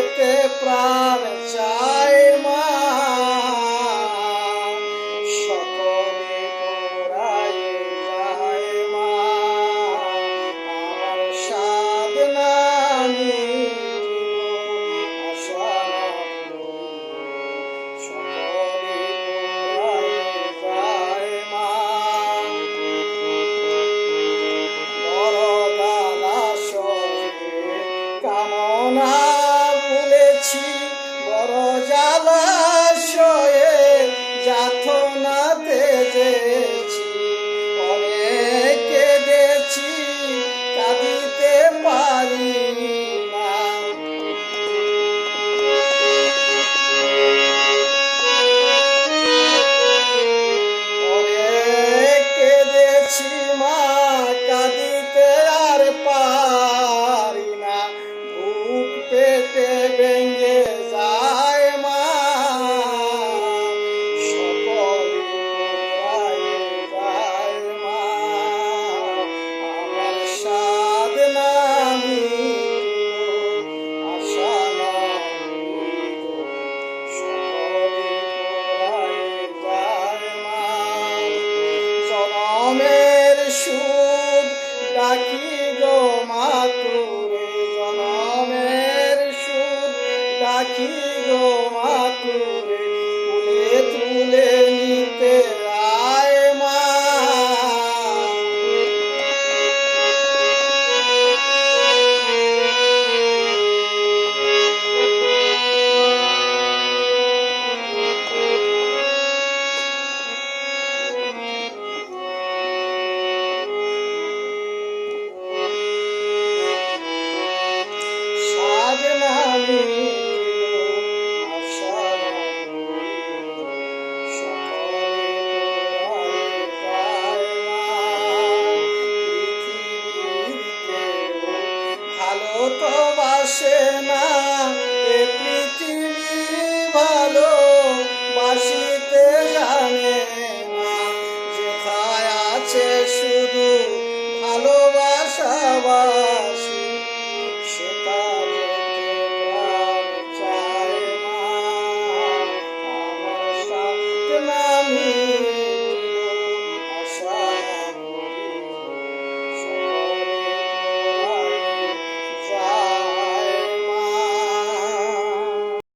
যেতে প্রাণ চাই জ্বালা জনমের সুদ ডাকি গো মাতুরে জনমের সুদ ডাকি গো মাতুরে তুলে তুলে ভালো তো বাসে না, এ পৃথিবী ভালো বাসিতে জানে না। আছে শুধু ভালোবাসাবাসি সেটা যেতে চায় না।